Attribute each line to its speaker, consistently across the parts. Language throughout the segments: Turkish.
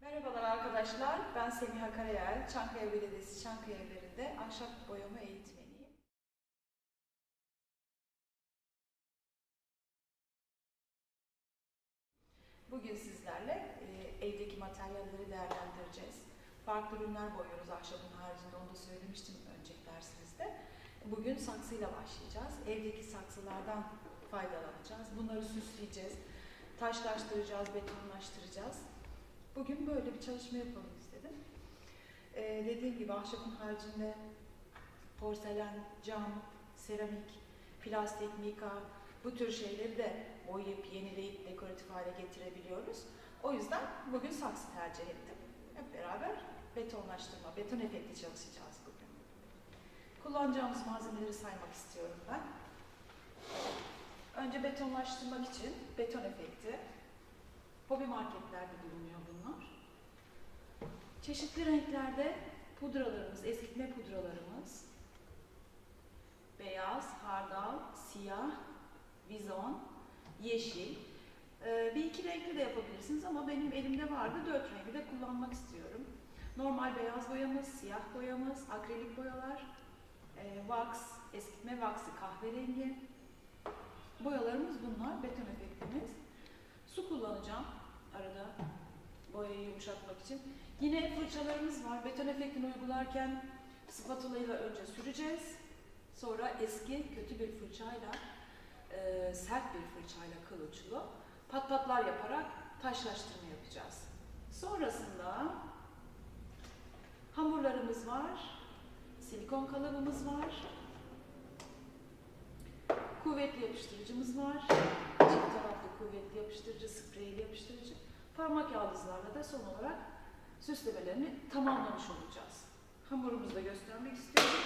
Speaker 1: Merhabalar arkadaşlar, ben Semiha Karayel, Çankaya Belediyesi Çankaya Evleri'nde ahşap boyama eğitmeniyim. Bugün sizlerle e, evdeki materyalleri değerlendireceğiz. Farklı ürünler boyuyoruz ahşabın haricinde, onu da söylemiştim önceki dersimizde. Bugün saksıyla başlayacağız. Evdeki saksılardan faydalanacağız. Bunları süsleyeceğiz, taşlaştıracağız, betonlaştıracağız. Bugün böyle bir çalışma yapalım istedim. Ee, dediğim gibi ahşabın haricinde porselen, cam, seramik, plastik, mika bu tür şeyleri de boyayıp, yenileyip dekoratif hale getirebiliyoruz. O yüzden bugün saksı tercih ettim. Hep beraber betonlaştırma, beton efekti çalışacağız bugün. Kullanacağımız malzemeleri saymak istiyorum ben. Önce betonlaştırmak için beton efekti, Hobi marketlerde bulunuyor. Çeşitli renklerde pudralarımız, eskitme pudralarımız. Beyaz, hardal, siyah, vizon, yeşil. Ee, bir iki renkli de yapabilirsiniz ama benim elimde vardı. Dört rengi de kullanmak istiyorum. Normal beyaz boyamız, siyah boyamız, akrilik boyalar, e, wax, eskitme waxı kahverengi. Boyalarımız bunlar, beton efektimiz. Su kullanacağım arada boyayı yumuşatmak için. Yine fırçalarımız var. Beton efektini uygularken spatula ile önce süreceğiz. Sonra eski kötü bir fırçayla, e, sert bir fırçayla kılıçlı pat patlar yaparak taşlaştırma yapacağız. Sonrasında hamurlarımız var. Silikon kalıbımız var. Kuvvetli yapıştırıcımız var. Çift taraflı kuvvetli yapıştırıcı, spreyli yapıştırıcı. Parmak yaldızlarla da son olarak süslemelerini tamamlamış olacağız. Hamurumuzu da göstermek istiyorum.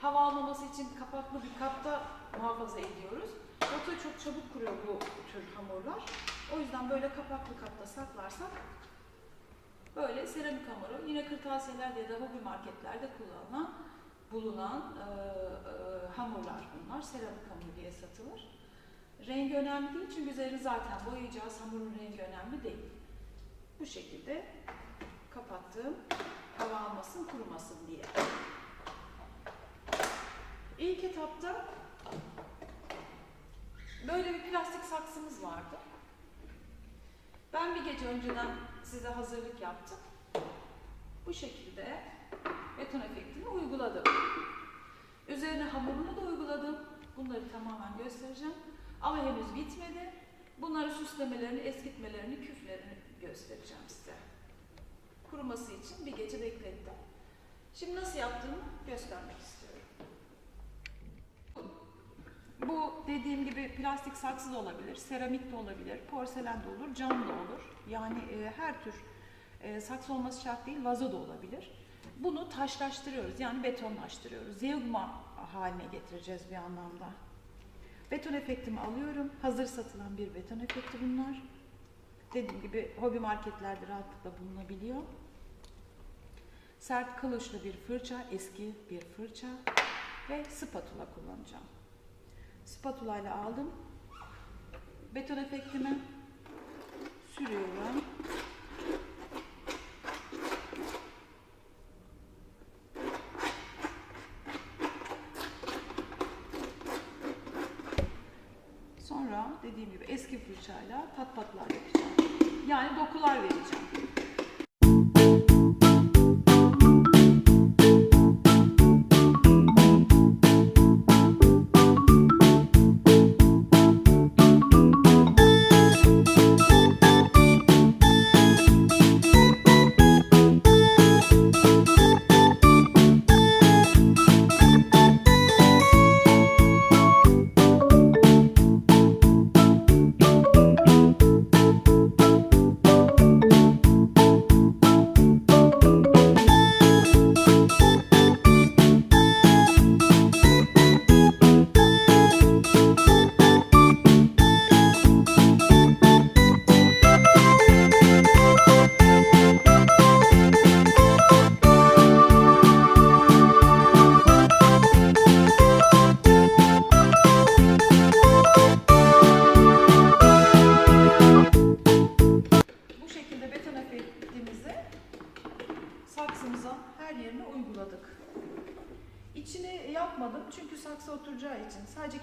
Speaker 1: Hava almaması için kapaklı bir kapta muhafaza ediyoruz. Yoksa çok çabuk kuruyor bu tür hamurlar. O yüzden böyle kapaklı kapta saklarsak böyle seramik hamuru yine kırtasiyelerde ya da hobi marketlerde kullanılan bulunan e, e, hamurlar bunlar. Seramik hamuru diye satılır. Rengi önemli değil çünkü üzerini zaten boyayacağız. Hamurun rengi önemli değil. Bu şekilde kapattım. Hava almasın, kurumasın diye. İlk etapta böyle bir plastik saksımız vardı. Ben bir gece önceden size hazırlık yaptım. Bu şekilde beton efektini uyguladım. Üzerine hamurunu da uyguladım. Bunları tamamen göstereceğim. Ama henüz bitmedi. Bunları süslemelerini, eskitmelerini, küflerini göstereceğim size. Kuruması için bir gece beklettim. Şimdi nasıl yaptığımı göstermek istiyorum. Bu dediğim gibi plastik saksı olabilir, seramik de olabilir, porselen de olur, cam da olur. Yani e, her tür e, saksı olması şart değil, vazo da olabilir. Bunu taşlaştırıyoruz yani betonlaştırıyoruz. Zeugma haline getireceğiz bir anlamda. Beton efektimi alıyorum. Hazır satılan bir beton efekti bunlar. Dediğim gibi hobi marketlerde rahatlıkla bulunabiliyor. Sert kılıçlı bir fırça, eski bir fırça ve spatula kullanacağım. Spatula ile aldım. Beton efektimi sürüyorum. Sonra dediğim gibi eski fırçayla pat patlar yapacağım. Yani dokular vereceğim.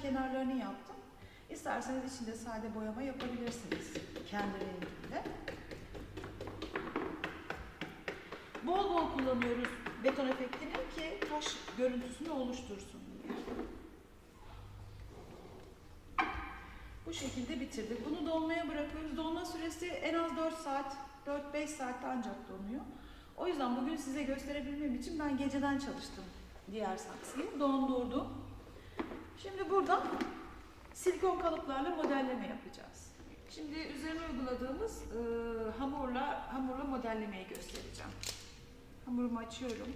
Speaker 2: Kenarlarını yaptım. İsterseniz içinde sade boyama yapabilirsiniz. Kendi rengiyle. Bol bol kullanıyoruz beton efektini ki taş görüntüsünü oluştursun. Bu şekilde bitirdik. Bunu donmaya bırakıyoruz. Donma süresi en az 4 saat, 4-5 saatte ancak donuyor. O yüzden bugün size gösterebilmem için ben geceden çalıştım diğer saksıyı. Dondurdum. Şimdi burada silikon kalıplarla modelleme yapacağız. Şimdi üzerine uyguladığımız e, hamurla hamurla modellemeyi göstereceğim. Hamurumu açıyorum.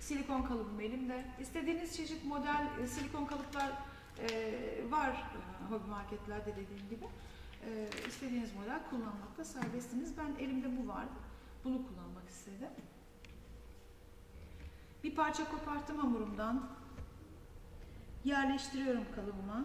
Speaker 2: Silikon kalıbım elimde. İstediğiniz çeşit model e, silikon kalıplar e, var e, hobi marketlerde dediğim gibi. E, istediğiniz model kullanmakta serbestsiniz. Ben elimde bu vardı. Bunu kullanmak istedim. Bir parça koparttım hamurumdan. Yerleştiriyorum kalıbıma.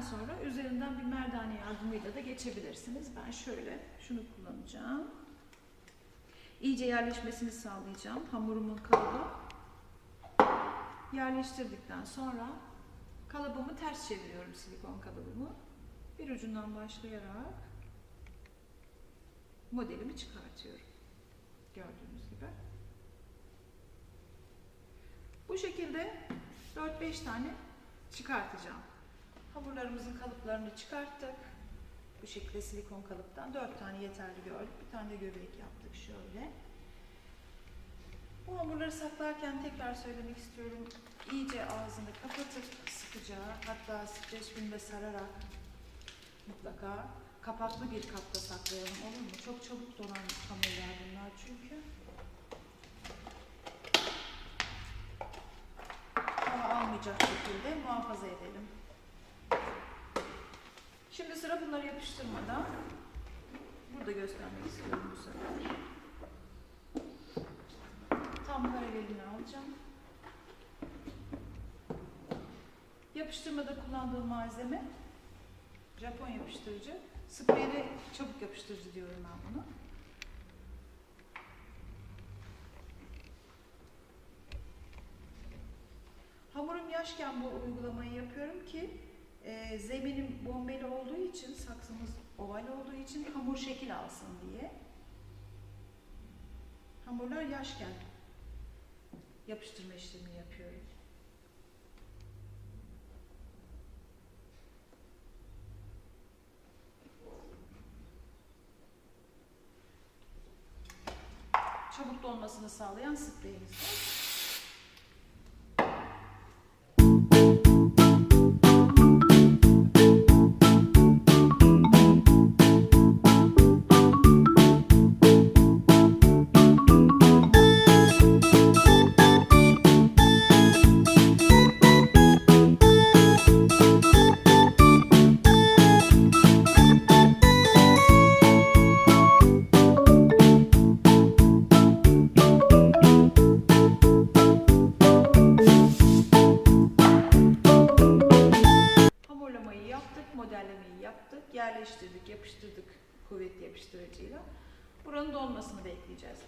Speaker 2: Yerleştirdikten sonra üzerinden bir merdane yardımıyla da geçebilirsiniz. Ben şöyle şunu kullanacağım. İyice yerleşmesini sağlayacağım. Hamurumun kalıbı. Yerleştirdikten sonra kalıbımı ters çeviriyorum silikon kalıbımı. Bir ucundan başlayarak modelimi çıkartıyorum. Gördüğünüz gibi. Bu şekilde 4-5 tane çıkartacağım. Hamurlarımızın kalıplarını çıkarttık. Bu şekilde silikon kalıptan 4 tane yeterli gördük. Bir tane de göbek yaptık şöyle. Bu hamurları saklarken tekrar söylemek istiyorum. İyice ağzını kapatıp sıkıca hatta streç filmde sararak mutlaka kapaklı bir kapta saklayalım olur mu? Çok çabuk donan hamurlar bunlar çünkü. Hava almayacak şekilde muhafaza edelim. Şimdi sıra bunları yapıştırmadan burada göstermek istiyorum bu sefer. Tam paralelini alacağım. Yapıştırmada kullandığım malzeme Japon yapıştırıcı. Spreyli çabuk yapıştırıcı diyorum ben bunu. Hamurum yaşken bu uygulamayı yapıyorum ki e, zeminim bombeli olduğu için, saksımız oval olduğu için hamur şekil alsın diye. Hamurlar yaşken yapıştırma işlemini yapıyorum. Çabuk donmasını sağlayan spreyimiz var. Donmasını bekleyeceğiz.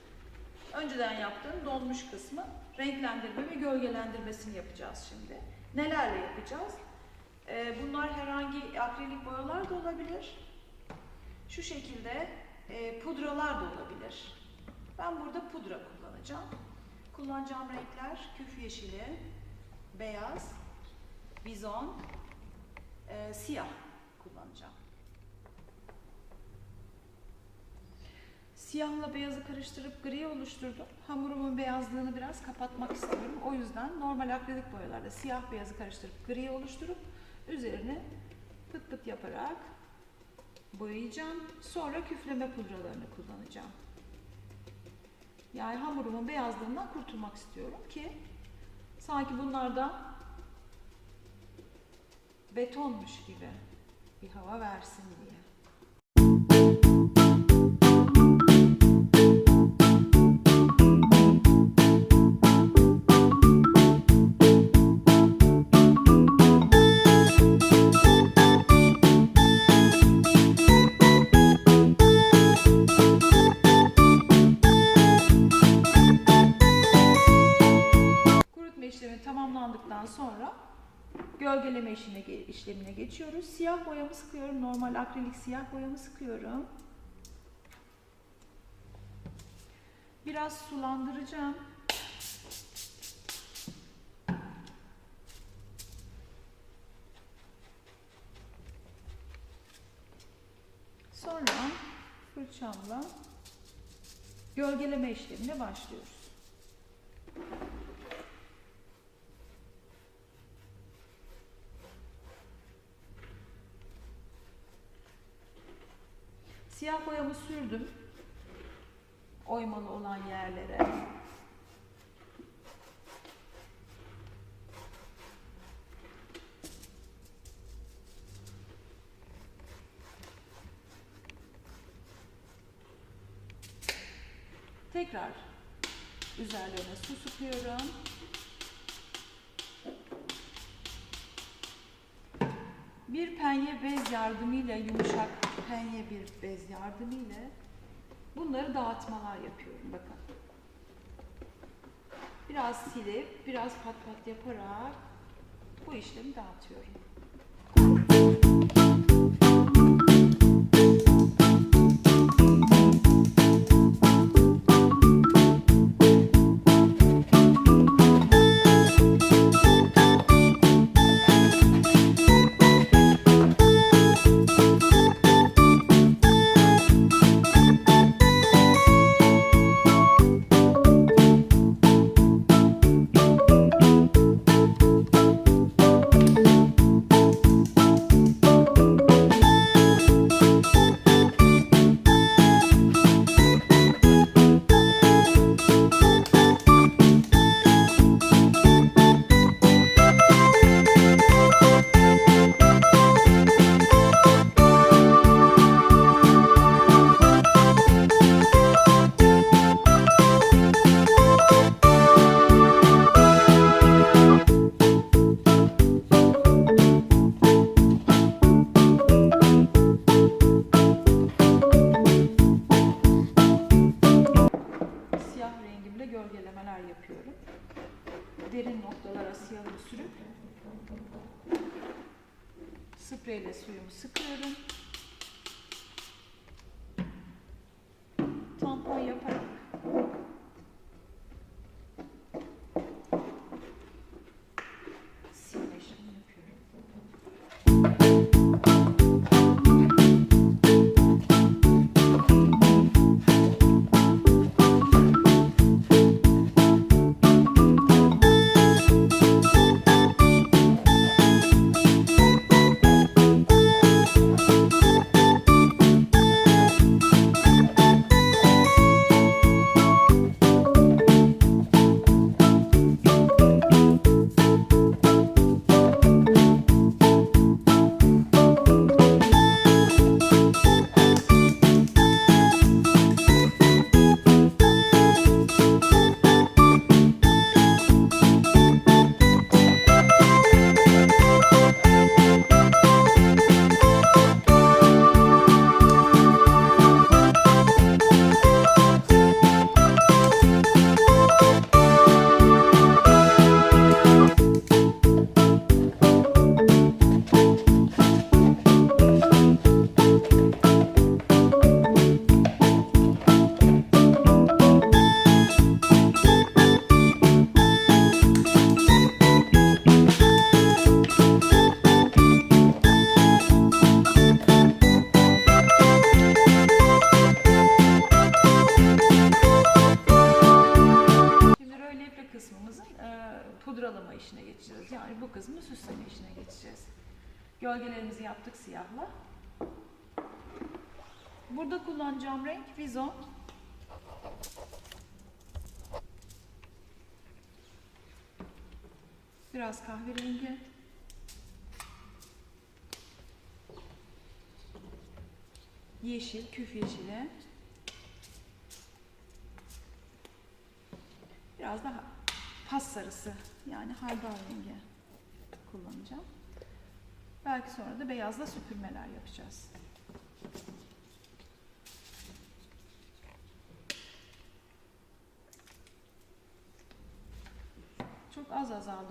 Speaker 2: Önceden yaptığım donmuş kısmı renklendirme ve gölgelendirmesini yapacağız şimdi. Nelerle yapacağız? Ee, bunlar herhangi akrilik boyalar da olabilir. Şu şekilde e, pudralar da olabilir. Ben burada pudra kullanacağım. Kullanacağım renkler küf yeşili, beyaz, bizon, e, siyah kullanacağım. Siyahla beyazı karıştırıp gri oluşturdum. Hamurumun beyazlığını biraz kapatmak istiyorum. O yüzden normal akrilik boyalarla siyah beyazı karıştırıp gri oluşturup üzerine pıt pıt yaparak boyayacağım. Sonra küfleme pudralarını kullanacağım. Yani hamurumun beyazlığından kurtulmak istiyorum ki sanki bunlardan betonmuş gibi bir hava versin diye. İşine, işlemine geçiyoruz. Siyah boyamı sıkıyorum. Normal akrilik siyah boyamı sıkıyorum. Biraz sulandıracağım. Sonra fırçamla gölgeleme işlemine başlıyoruz. Su sıkıyorum. Bir penye bez yardımıyla yumuşak penye bir bez yardımıyla bunları dağıtmalar yapıyorum bakın. Biraz silip biraz pat pat yaparak bu işlemi dağıtıyorum. Gölgelemeler yapıyorum. Derin noktalara siyahı sürüp spreyle suyumu sıkıyorum. Tampon yaparak kullanacağım renk Vizon. Biraz kahverengi. Yeşil, küf yeşili. Biraz daha pas sarısı yani hardal rengi kullanacağım. Belki sonra da beyazla süpürmeler yapacağız. Çok az az.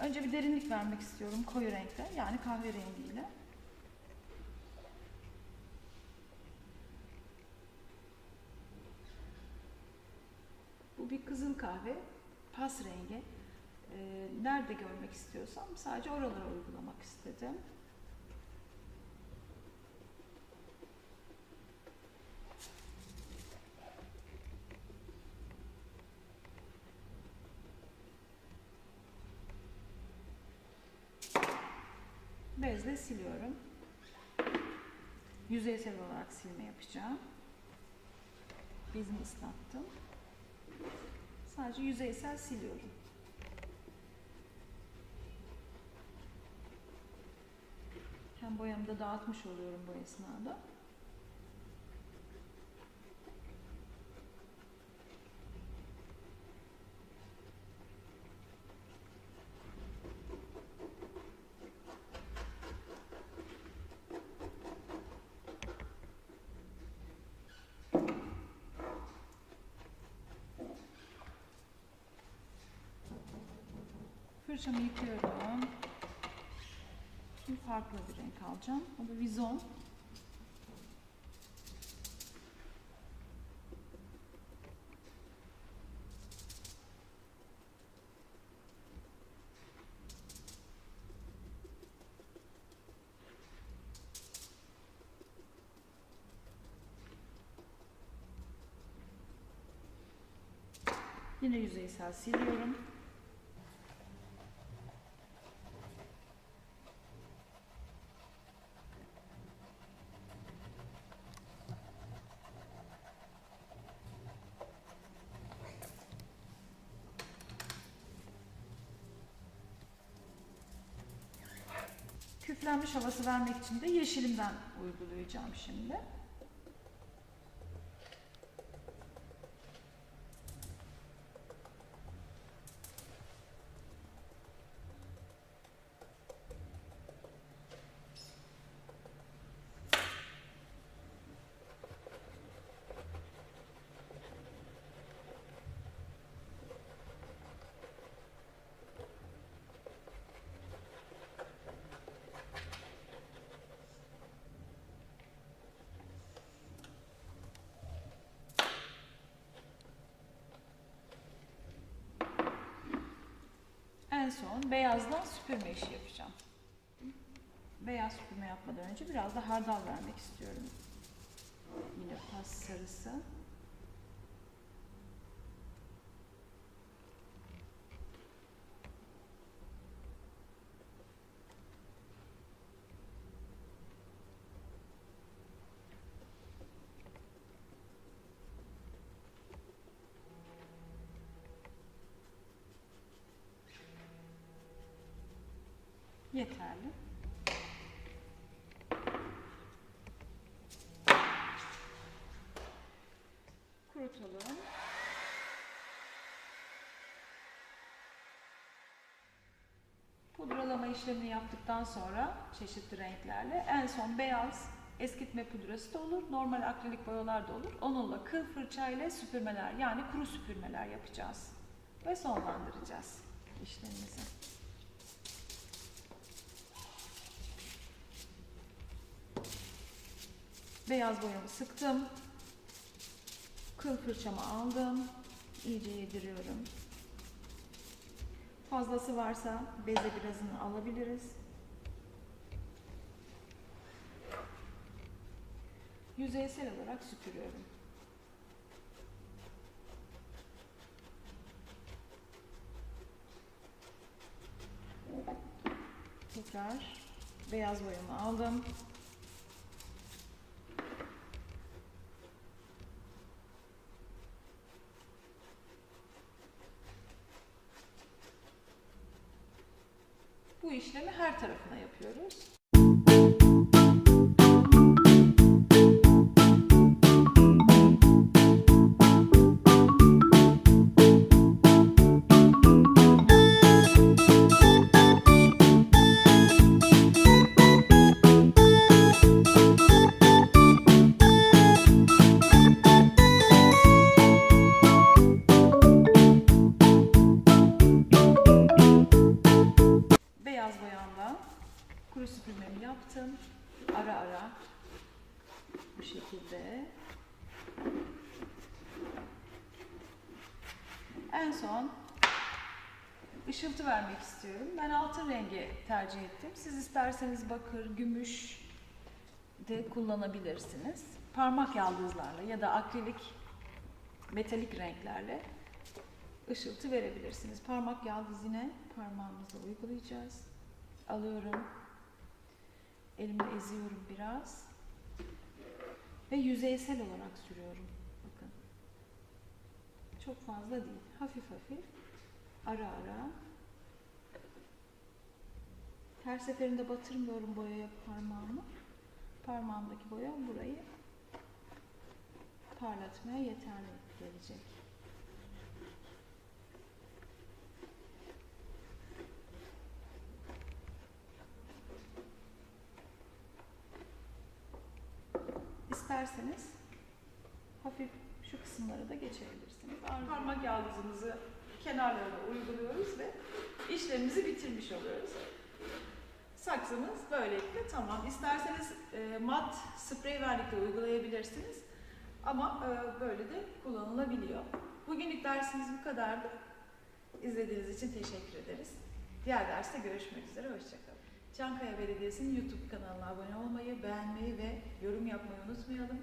Speaker 2: Önce bir derinlik vermek istiyorum koyu renkte yani kahverengiyle. Bu bir kızıl kahve, pas rengi. Ee, nerede görmek istiyorsam sadece oralara uygulamak istedim. Bezle siliyorum. Yüzeysel olarak silme yapacağım. Bezimi ıslattım. Sadece yüzeysel siliyorum. Hem boyamı da dağıtmış oluyorum bu esnada. Fırçamı yıkıyorum. Şimdi farklı bir renk alacağım. O da vizon. Yine yüzeysel siliyorum. Küflenmiş havası vermek için de yeşilimden uygulayacağım şimdi. En son beyazdan süpürme işi yapacağım. Beyaz süpürme yapmadan önce biraz da hardal vermek istiyorum. Yine pas sarısı. Yeterli. Kurutalım. Pudralama işlemini yaptıktan sonra çeşitli renklerle en son beyaz eskitme pudrası da olur, normal akrilik boyalar da olur. Onunla kıl fırçayla süpürmeler yani kuru süpürmeler yapacağız ve sonlandıracağız işlemimizi. Beyaz boyamı sıktım. Kıl fırçamı aldım. İyice yediriyorum. Fazlası varsa beze birazını alabiliriz. Yüzeysel olarak süpürüyorum. Tekrar beyaz boyamı aldım. Bu işlemi her tarafına yapıyoruz. En son ışıltı vermek istiyorum. Ben altın rengi tercih ettim. Siz isterseniz bakır, gümüş de kullanabilirsiniz. Parmak yaldızlarla ya da akrilik metalik renklerle ışıltı verebilirsiniz. Parmak yaldız yine parmağımızla uygulayacağız. Alıyorum. Elimle eziyorum biraz. Ve yüzeysel olarak sürüyorum. Çok fazla değil. Hafif hafif. Ara ara. Her seferinde batırmıyorum boyaya parmağımı. Parmağımdaki boya burayı parlatmaya yeterli gelecek. İsterseniz hafif kısımları da geçebilirsiniz. Parmak yaldızımızı kenarlarına uyguluyoruz ve işlemimizi bitirmiş oluyoruz. Saksımız böylelikle tamam. İsterseniz e, mat sprey vernikle uygulayabilirsiniz. Ama e, böyle de kullanılabiliyor. Bugünlük dersimiz bu kadardı. İzlediğiniz için teşekkür ederiz. Diğer derste görüşmek üzere. Hoşçakalın. Çankaya Belediyesi'nin YouTube kanalına abone olmayı, beğenmeyi ve yorum yapmayı unutmayalım.